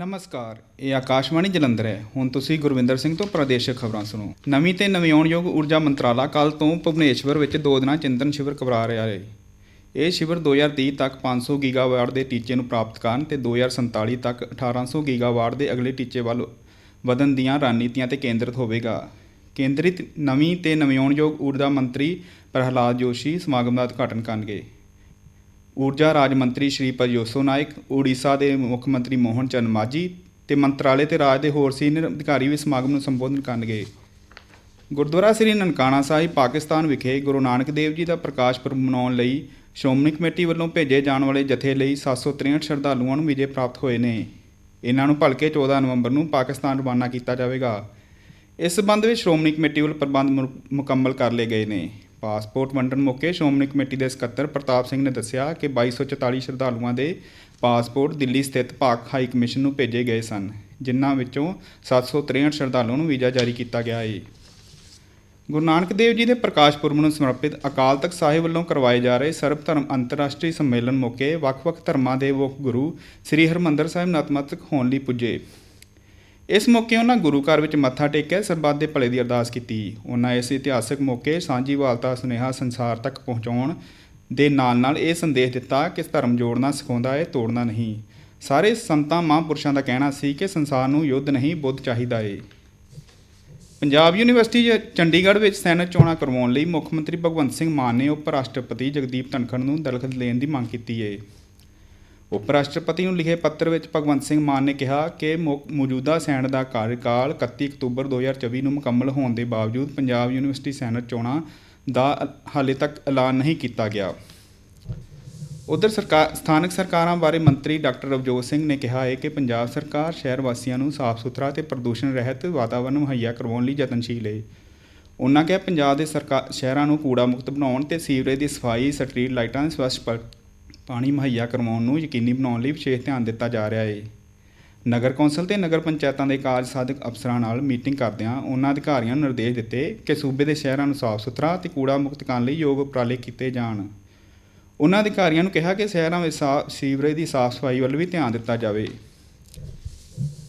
ਨਮਸਕਾਰ, ਇਹ ਆਕਾਸ਼ਵਾਣੀ ਜਲੰਧਰ ਹੈ। ਹੁਣ ਤੁਸੀਂ ਗੁਰਵਿੰਦਰ ਸਿੰਘ ਤੋਂ ਪ੍ਰਦੇਸ਼ਕ ਖਬਰਾਂ ਸੁਣੋ। ਨਵੀਂ ਤੇ ਨਵਿਆਉਣਯੋਗ ਊਰਜਾ ਮੰਤਰਾਲਾ ਕੱਲ ਤੋਂ ਭੁਵਨੇਸ਼ਵਰ ਵਿੱਚ ਦੋ ਦਿਨਾਂ ਚਿੰਤਨ ਸ਼ਿਵਰ ਕਰਵਾ ਰਿਹਾ ਹੈ। ਇਹ ਸ਼ਿਵਰ 2030 ਤੱਕ 500 ਗੀਗਾਵਾਟ ਦੇ ਟੀਚੇ ਨੂੰ ਪ੍ਰਾਪਤ ਕਰਨ ਤੇ 2047 ਤੱਕ 1800 ਗੀਗਾਵਾਟ ਦੇ ਅਗਲੇ ਟੀਚੇ ਵੱਲ ਵਧਣ ਦੀਆਂ ਰਣਨੀਤੀਆਂ ਤੇ ਕੇਂਦਰਿਤ ਹੋਵੇਗਾ। ਕੇਂਦਰਿਤ ਨਵੀਂ ਤੇ ਨਵਿਆਉਣਯੋਗ ਊਰਜਾ ਮੰਤਰੀ ਪ੍ਰਹਲਾਦ ਜੋਸ਼ੀ ਸਮਾਗਮ ਦਾ ਉਦਘਾਟਨ ਕਰਨਗੇ। ਊਰਜਾ ਰਾਜ ਮੰਤਰੀ ਸ਼੍ਰੀਪਦ ਯੋਸੋ ਨਾਇਕ ਓਡੀਸ਼ਾ ਦੇ ਮੁੱਖ ਮੰਤਰੀ ਮੋਹਨ ਚੰਦ ਮਾਝੀ ਤੇ ਮੰਤਰਾਲੇ ਤੇ ਰਾਜ ਦੇ ਹੋਰ ਸੀਨੀਅਰ ਅਧਿਕਾਰੀ ਵੀ ਸਮਾਗਮ ਨੂੰ ਸੰਬੋਧਨ ਕਰਨਗੇ। ਗੁਰਦੁਆਰਾ ਸ੍ਰੀ ਨਨਕਾਣਾ ਸਾਹਿਬ, ਪਾਕਿਸਤਾਨ ਵਿਖੇ ਗੁਰੂ ਨਾਨਕ ਦੇਵ ਜੀ ਦਾ ਪ੍ਰਕਾਸ਼ ਪੁਰਬ ਮਨਾਉਣ ਲਈ ਸ਼੍ਰੋਮਣੀ ਕਮੇਟੀ ਵੱਲੋਂ ਭੇਜੇ ਜਾਣ ਵਾਲੇ ਜਥੇ ਲਈ 763 ਸ਼ਰਧਾਲੂਆਂ ਨੂੰ ਵੀਜ਼ੇ ਪ੍ਰਾਪਤ ਹੋਏ ਨੇ। ਇਹਨਾਂ ਨੂੰ ਭਲਕੇ 14 ਨਵੰਬਰ ਨੂੰ ਪਾਕਿਸਤਾਨ ਰਵਾਨਾ ਕੀਤਾ ਜਾਵੇਗਾ। ਇਸ ਸਬੰਧ ਵਿੱਚ ਸ਼੍ਰੋਮਣੀ ਕਮੇਟੀ ਵੱਲੋਂ ਪ੍ਰਬੰਧ ਮੁ- ਮੁਕੰਮਲ ਕਰ ਲਏ ਗਏ ਨੇ। ਪਾਸਪੋਰਟ ਵੰਡਣ ਮੌਕੇ ਸ਼੍ਰੋਮਣੀ ਕਮੇਟੀ ਦੇ ਸਕੱਤਰ ਪ੍ਰਤਾਪ ਸਿੰਘ ਨੇ ਦੱਸਿਆ ਕਿ 2244 ਸ਼ਰਧਾਲੂਆਂ ਦੇ ਪਾਸਪੋਰਟ ਦਿੱਲੀ ਸਥਿਤ ਪਾਕ ਹਾਈ ਕਮਿਸ਼ਨ ਨੂੰ ਭੇਜੇ ਗਏ ਸਨ, ਜਿਨ੍ਹਾਂ ਵਿੱਚੋਂ 763 ਸ਼ਰਧਾਲੂਆਂ ਨੂੰ ਵੀਜ਼ਾ ਜਾਰੀ ਕੀਤਾ ਗਿਆ ਹੈ ਗੁਰੂ ਨਾਨਕ ਦੇਵ ਜੀ ਦੇ ਪ੍ਰਕਾਸ਼ ਪੁਰਬ ਨੂੰ ਸਮਰਪਿਤ ਅਕਾਲ ਤਖਤ ਸਾਹਿਬ ਵੱਲੋਂ ਕਰਵਾਏ ਜਾ ਰਹੇ ਸਰਬ ਧਰਮ ਅੰਤਰਰਾਸ਼ਟਰੀ ਸੰਮੇਲਨ ਮੌਕੇ ਵੱਖ-ਵੱਖ ਧਰਮਾਂ ਦੇ ਮੁੱਖ ਗੁਰੂ ਸ੍ਰੀ ਹਰਮੰਦਰ ਸਾਹਿਬ ਨਤਮਸਤਕ ਹੋਣ ਲਈ ਪੁੱਜੇ। ਇਸ ਮੌਕੇ ਉਹਨਾਂ ਗੁਰੂ ਘਰ ਵਿੱਚ ਮੱਥਾ ਟੇਕਿਆ, ਸਰਬੱਤ ਦੇ ਭਲੇ ਦੀ ਅਰਦਾਸ ਕੀਤੀ। ਉਹਨਾਂ ਇਸ ਇਤਿਹਾਸਕ ਮੌਕੇ ਸਾਂਝੀਵਾਲਤਾ ਸੁਨੇਹਾ, ਸੰਸਾਰ ਤੱਕ ਪਹੁੰਚਾਉਣ ਦੇ ਨਾਲ-ਨਾਲ ਇਹ ਸੰਦੇਸ਼ ਦਿੱਤਾ ਕਿ ਧਰਮ ਜੋੜਨਾ ਸਿਖਾਉਂਦਾ ਹੈ ਤੋੜਨਾ ਨਹੀਂ। ਸਾਰੇ ਸੰਤਾਂ, ਮਹਾਂਪੁਰਸ਼ਾਂ ਦਾ ਕਹਿਣਾ ਸੀ ਕਿ ਸੰਸਾਰ ਨੂੰ ਯੁੱਧ ਨਹੀਂ, ਬੁੱਧ ਚਾਹੀਦਾ ਏ। ਪੰਜਾਬ ਯੂਨੀਵਰਸਿਟੀ ਚੰਡੀਗੜ੍ਹ ਵਿੱਚ ਸੈਨੇਟ ਚੋਣਾਂ ਕਰਵਾਉਣ ਲਈ ਮੁੱਖ ਮੰਤਰੀ ਭਗਵੰਤ ਸਿੰਘ ਮਾਨ ਨੇ ਉਪ ਰਾਸ਼ਟਰਪਤੀ ਜਗਦੀਪ ਧਨਖੜ ਨੂੰ ਦਲਖਤ ਦੇਣ ਦੀ ਮੰਗ ਕੀਤੀ ਏ। ਉਪ ਰਾਸ਼ਟਰਪਤੀ ਨੂੰ ਲਿਖੇ ਪੱਤਰ ਵਿੱਚ ਭਗਵੰਤ ਸਿੰਘ ਮਾਨ ਨੇ ਕਿਹਾ ਕਿ ਮੌ- ਮੌਜੂਦਾ ਸੈਨੇਟ ਦਾ ਕਾਰਜਕਾਲ 31 ਅਕਤੂਬਰ 2024 ਨੂੰ ਮੁਕੰਮਲ ਹੋਣ ਦੇ ਬਾਵਜੂਦ ਪੰਜਾਬ ਯੂਨੀਵਰਸਿਟੀ ਸੈਨੇਟ ਚੋਣਾਂ ਦਾ ਹਾਲੇ ਤੱਕ ਐਲਾਨ ਨਹੀਂ ਕੀਤਾ ਗਿਆ। ਉਧਰ ਸਰਕਾਰ ਸਥਾਨਕ ਸਰਕਾਰਾਂ ਬਾਰੇ ਮੰਤਰੀ ਡਾਕਟਰ ਰਵਜੋਤ ਸਿੰਘ ਨੇ ਕਿਹਾ ਹੈ ਕਿ ਪੰਜਾਬ ਸਰਕਾਰ ਸ਼ਹਿਰ ਵਾਸੀਆਂ ਨੂੰ ਸਾਫ਼ ਸੁਥਰਾ ਤੇ ਪ੍ਰਦੂਸ਼ਣ ਰਹਿਤ ਵਾਤਾਵਰਣ ਮੁਹੱਈਆ ਕਰਵਾਉਣ ਲਈ ਯਤਨਸ਼ੀਲ ਹੈ ਉਹਨਾਂ ਕਿਹਾ, ਪੰਜਾਬ ਦੇ ਸਰਕਾਰ ਸ਼ਹਿਰਾਂ ਨੂੰ ਕੂੜਾ ਮੁਕਤ ਬਣਾਉਣ ਤੇ ਸੀਵਰੇਜ ਦੀ ਸਫ਼ਾਈ, ਸਟਰੀਟ ਲਾਈਟਾਂ, ਸਵੱਛ ਪ- ਪਾਣੀ ਮੁਹੱਈਆ ਕਰਵਾਉਣ ਨੂੰ ਯਕੀਨੀ ਬਣਾਉਣ ਲਈ ਵਿਸ਼ੇਸ਼ ਧਿਆਨ ਦਿੱਤਾ ਜਾ ਰਿਹਾ ਹੈ ਨਗਰ ਕੌਂਸਲ ਤੇ ਨਗਰ ਪੰਚਾਇਤਾਂ ਦੇ ਕਾਰਜ ਸਾਧਕ ਅਫਸਰਾਂ ਨਾਲ ਮੀਟਿੰਗ ਕਰਦਿਆਂ ਉਹਨਾਂ ਅਧਿਕਾਰੀਆਂ ਨੂੰ ਨਿਰਦੇਸ਼ ਦਿੱਤੇ ਕਿ ਸੂਬੇ ਦੇ ਸ਼ਹਿਰਾਂ ਨੂੰ ਸਾਫ਼ ਸੁਥਰਾ ਤੇ ਕੂੜਾ ਮੁਕਤ ਕਰਨ ਲਈ ਯੋਗ ਉਪਰਾਲੇ ਕੀਤੇ ਜਾਣ। ਉਹਨਾਂ ਅਧਿਕਾਰੀਆਂ ਨੂੰ ਕਿਹਾ ਕਿ ਸ਼ਹਿਰਾਂ ਵਿੱਚ ਸਾ- ਸੀਵਰੇਜ ਦੀ ਸਾਫ਼ ਸਫ਼ਾਈ ਵੱਲ ਵੀ ਧਿਆਨ ਦਿੱਤਾ ਜਾਵੇ।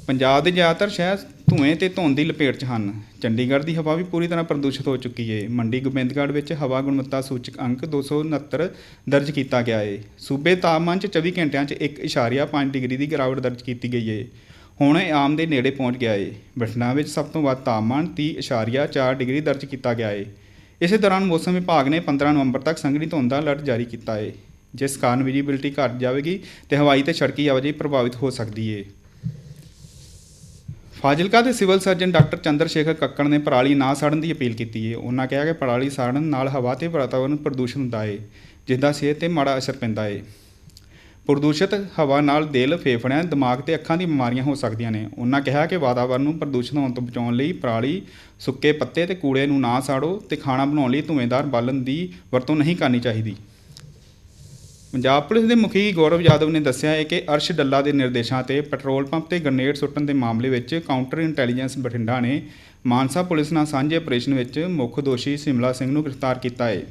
ਪੰਜਾਬ ਦੇ ਜ਼ਿਆਦਾਤਰ ਸ਼ਹਿਰ ਧੂਏ ਤੇ ਧੁੰਦ ਦੀ ਲਪੇਟ 'ਚ ਹਨ। ਚੰਡੀਗੜ੍ਹ ਦੀ ਹਵਾ ਵੀ ਪੂਰੀ ਤਰ੍ਹਾਂ ਪ੍ਰਦੂਸ਼ਿਤ ਹੋ ਚੁੱਕੀ ਹੈ ਮੰਡੀ ਗੋਬਿੰਦਗੜ੍ਹ ਵਿੱਚ ਹਵਾ ਗੁਣਵੱਤਾ ਸੂਚਕ ਅੰਕ 269 ਦਰਜ ਕੀਤਾ ਗਿਆ ਏ। ਸੂਬੇ ਤਾਪਮਾਨ 'ਚ 24 ਘੰਟਿਆਂ 'ਚ 1.5 ਡਿਗਰੀ ਦੀ ਗਿਰਾਵਟ ਦਰਜ ਕੀਤੀ ਗਈ ਹੈ ਹੁਣ ਇਹ ਆਮ ਦੇ ਨੇੜੇ ਪਹੁੰਚ ਗਿਆ ਏ। ਬਠਿੰਡਾ ਵਿੱਚ ਸਭ ਤੋਂ ਵੱਧ ਤਾਪਮਾਨ 30.4 ਡਿਗਰੀ ਦਰਜ ਕੀਤਾ ਗਿਆ ਏ। ਇਸੇ ਦੌਰਾਨ ਮੌਸਮ ਵਿਭਾਗ ਨੇ 15 ਨਵੰਬਰ ਤੱਕ ਸੰਘਣੀ ਧੁੰਦ ਦਾ ਅਲਰਟ ਜਾਰੀ ਕੀਤਾ ਹੈ ਜਿਸ ਕਾਰਨ ਵਿਜੀਬਿਲਟੀ ਘਟ ਜਾਵੇਗੀ ਤੇ ਹਵਾਈ ਤੇ ਸੜਕੀ ਆਵਾਜਾਈ ਪ੍ਰਭਾਵਿਤ ਹੋ ਸਕਦੀ ਏ। ਫਾਜ਼ਿਲਕਾ ਦੇ civil surgeon doctor Chander Shekhar Kakkar ਨੇ ਪਰਾਲੀ ਨਾ ਸਾੜਨ ਦੀ ਅਪੀਲ ਕੀਤੀ ਹੈ। ਉਹਨਾਂ ਕਿਹਾ ਕਿ ਪਰਾਲੀ ਸਾੜਨ ਨਾਲ ਹਵਾ ਤੇ ਵਾਤਾਵਰਣ ਪ੍ਰਦੂਸ਼ਣ ਹੁੰਦਾ ਹੈ ਜਿਸ ਦਾ ਸਿਹਤ ਤੇ ਮਾੜਾ ਅਸਰ ਪੈਂਦਾ ਹੈ। ਪ੍ਰਦੂਸ਼ਿਤ ਹਵਾ ਨਾਲ ਦਿਲ, ਫੇਫੜਿਆਂ, ਦਿਮਾਗ ਤੇ ਅੱਖਾਂ ਦੀ ਬਿਮਾਰੀਆਂ ਹੋ ਸਕਦੀਆਂ ਨੇ। ਉਹਨਾਂ ਕਿਹਾ ਕਿ ਵਾਤਾਵਰਣ ਨੂੰ ਪ੍ਰਦੂਸ਼ਿਤ ਹੋਣ ਤੋਂ ਬਚਾਉਣ ਲਈ ਪਰਾਲੀ, ਸੁੱਕੇ ਪੱਤੇ ਤੇ ਕੂੜੇ ਨੂੰ ਨਾ ਸਾੜੋ ਤੇ ਖਾਣਾ ਬਣਾਉਣ ਲਈ ਧੂਏਂਦਾਰ ਬਾਲਣ ਦੀ ਵਰਤੋਂ ਨਹੀਂ ਕਰਨੀ ਚਾਹੀਦੀ। ਪੰਜਾਬ ਪੁਲਿਸ ਦੇ ਮੁਖੀ ਗੌਰਵ ਯਾਦਵ ਨੇ ਦੱਸਿਆ ਹੈ ਕਿ ਅਰਸ਼ ਡੱਲਾ ਦੇ ਨਿਰਦੇਸ਼ਾਂ ਤੇ ਪੈਟਰੋਲ ਪੰਪ ਤੇ ਗ੍ਰਨੇਡ ਸੁੱਟਣ ਦੇ ਮਾਮਲੇ ਵਿੱਚ ਕਾਊਂਟਰ ਇੰਟੈਲੀਜੈਂਸ ਬਠਿੰਡਾ ਨੇ ਮਾਨਸਾ ਪੁਲਿਸ ਨਾਲ ਸਾਂਝੇ ਆਪਰੇਸ਼ਨ ਵਿੱਚ ਮੁੱਖ ਦੋਸ਼ੀ ਸਿਮਲਾ ਸਿੰਘ ਨੂੰ ਗ੍ਰਿਫਤਾਰ ਕੀਤਾ ਹੈ।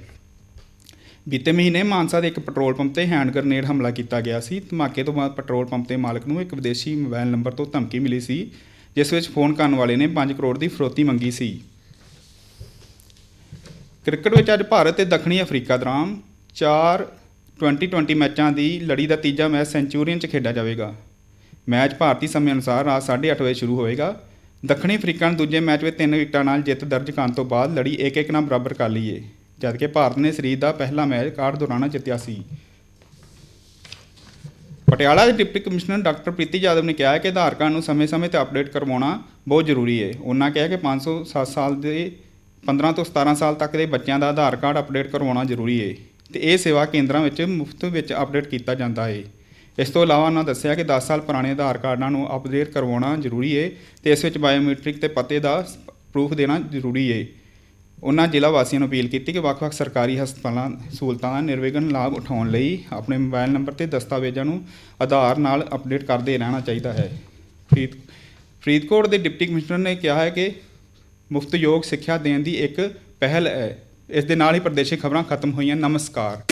ਬੀਤੇ ਮਹੀਨੇ ਮਾਨਸਾ ਦੇ ਇੱਕ ਪੈਟਰੋਲ ਪੰਪ ਤੇ ਹੈਂਡ ਗ੍ਰਨੇਡ ਹਮਲਾ ਕੀਤਾ ਗਿਆ ਸੀ। ਧਮਾਕੇ ਤੋਂ ਬਾਅਦ ਪੈਟਰੋਲ ਪੰਪ ਦੇ ਮਾਲਕ ਨੂੰ ਇੱਕ ਵਿਦੇਸ਼ੀ ਮੋਬਾਈਲ ਨੰਬਰ ਤੋਂ ਧਮਕੀ ਮਿਲੀ ਸੀ, ਜਿਸ ਵਿੱਚ ਫੋਨ ਕਰਨ ਵਾਲੇ ਨੇ 5 ਕਰੋੜ ਦੀ ਫਰੋਤੀ ਮੰਗੀ ਸੀ। ਕ੍ਰਿਕਟ ਵਿੱਚ ਅੱਜ ਭਾਰਤ ਤੇ ਦੱਖਣੀ ਅਫਰੀਕਾ ਦੌਰਾਨ 4 2020 ਮੈਚਾਂ ਦੀ ਲੜੀ ਦਾ ਤੀਜਾ ਮੈਚ ਸੈਂਚੂਰੀਅਨ 'ਚ ਖੇਡਿਆ ਜਾਵੇਗਾ। ਮੈਚ ਭਾਰਤੀ ਸਮੇਂ ਅਨੁਸਾਰ ਰਾਤ 8:30 ਵਜੇ ਸ਼ੁਰੂ ਹੋਵੇਗਾ। ਦੱਖਣੀ ਅਫਰੀਕਾ ਨੇ ਦੂਜੇ ਮੈਚ ਵਿੱਚ ਤਿੰਨ ਵਿਕਟਾਂ ਨਾਲ ਜਿੱਤ ਦਰਜ ਕਰਨ ਤੋਂ ਬਾਅਦ ਲੜੀ 1-1 ਨਾਲ ਬਰਾਬਰ ਕਰ ਲਈ ਏ ਜਦਕਿ ਭਾਰਤ ਨੇ ਸਰੀਰ ਦਾ ਪਹਿਲਾ ਮੈਚ ਕਾਰਡ ਦੌਰਾਨ ਜਿੱਤਿਆ ਸੀ। ਪਟਿਆਲਾ ਦੇ deputy commissioner doctor Preeti Yadav ਨੇ ਕਿਹਾ ਹੈ ਕਿ ਆਧਾਰ ਕਾਰਡ ਨੂੰ ਸਮੇਂ-ਸਮੇਂ ਤੇ ਅਪਡੇਟ ਕਰਵਾਉਣਾ ਬਹੁਤ ਜ਼ਰੂਰੀ ਹੈ। ਉਹਨਾਂ ਕਿਹਾ ਕਿ 507 ਸਾਲ ਦੇ 15 ਤੋਂ 17 ਸਾਲ ਤੱਕ ਦੇ ਬੱਚਿਆਂ ਦਾ ਆਧਾਰ ਕਾਰਡ ਅਪਡੇਟ ਕਰਵਾਉਣਾ ਜ਼ਰੂਰੀ ਹੈ। ਤੇ ਇਹ ਸੇਵਾ ਕੇਂਦਰਾਂ ਵਿੱਚ ਮੁਫਤ ਵਿੱਚ ਅਪਡੇਟ ਕੀਤਾ ਜਾਂਦਾ ਹੈ ਇਸ ਤੋਂ ਇਲਾਵਾ ਉਹਨਾਂ ਦੱਸਿਆ ਕਿ 10 ਸਾਲ ਪੁਰਾਣੇ ਆਧਾਰ ਕਾਰਡਾਂ ਨੂੰ ਅਪਡੇਟ ਕਰਵਾਉਣਾ ਜ਼ਰੂਰੀ ਹੈ ਤੇ ਇਸ ਵਿੱਚ ਬਾਇਓਮੈਟ੍ਰਿਕ ਤੇ ਪਤੇ ਦਾ ਪ੍ਰੂਫ ਦੇਣਾ ਜ਼ਰੂਰੀ ਹੈ ਉਹਨਾਂ ਜ਼ਿਲ੍ਹਾ ਵਾਸੀਆਂ ਨੂੰ ਅਪੀਲ ਕੀਤੀ ਕਿ ਵੱਖ-ਵੱਖ ਸਰਕਾਰੀ ਹਸਪਤਾਲਾਂ, ਸਹੂਲਤਾਂ ਦਾ ਨਿਰਵਿਘਨ ਲਾਭ ਉਠਾਉਣ ਲਈ ਆਪਣੇ ਮੋਬਾਈਲ ਨੰਬਰ ਤੇ ਦਸਤਾਵੇਜ਼ਾਂ ਨੂੰ ਆਧਾਰ ਨਾਲ ਅਪਡੇਟ ਕਰਦੇ ਰਹਿਣਾ ਚਾਹੀਦਾ ਹੈ। ਫਰੀਦ, ਫਰੀਦਕੋਟ ਦੇ ਡਿਪਟੀ ਕਮਿਸ਼ਨਰ ਨੇ ਕਿਹਾ ਹੈ ਕਿ ਮੁਫਤ ਯੋਗ ਸਿੱਖਿਆ ਦੇਣ ਦੀ ਇੱਕ ਪਹਿਲ ਹੈ। ਇਸ ਦੇ ਨਾਲ ਹੀ ਪ੍ਰਦੇਸ਼ੀ ਖਬਰਾਂ ਖਤਮ ਹੋਈਆਂ। ਨਮਸਕਾਰ।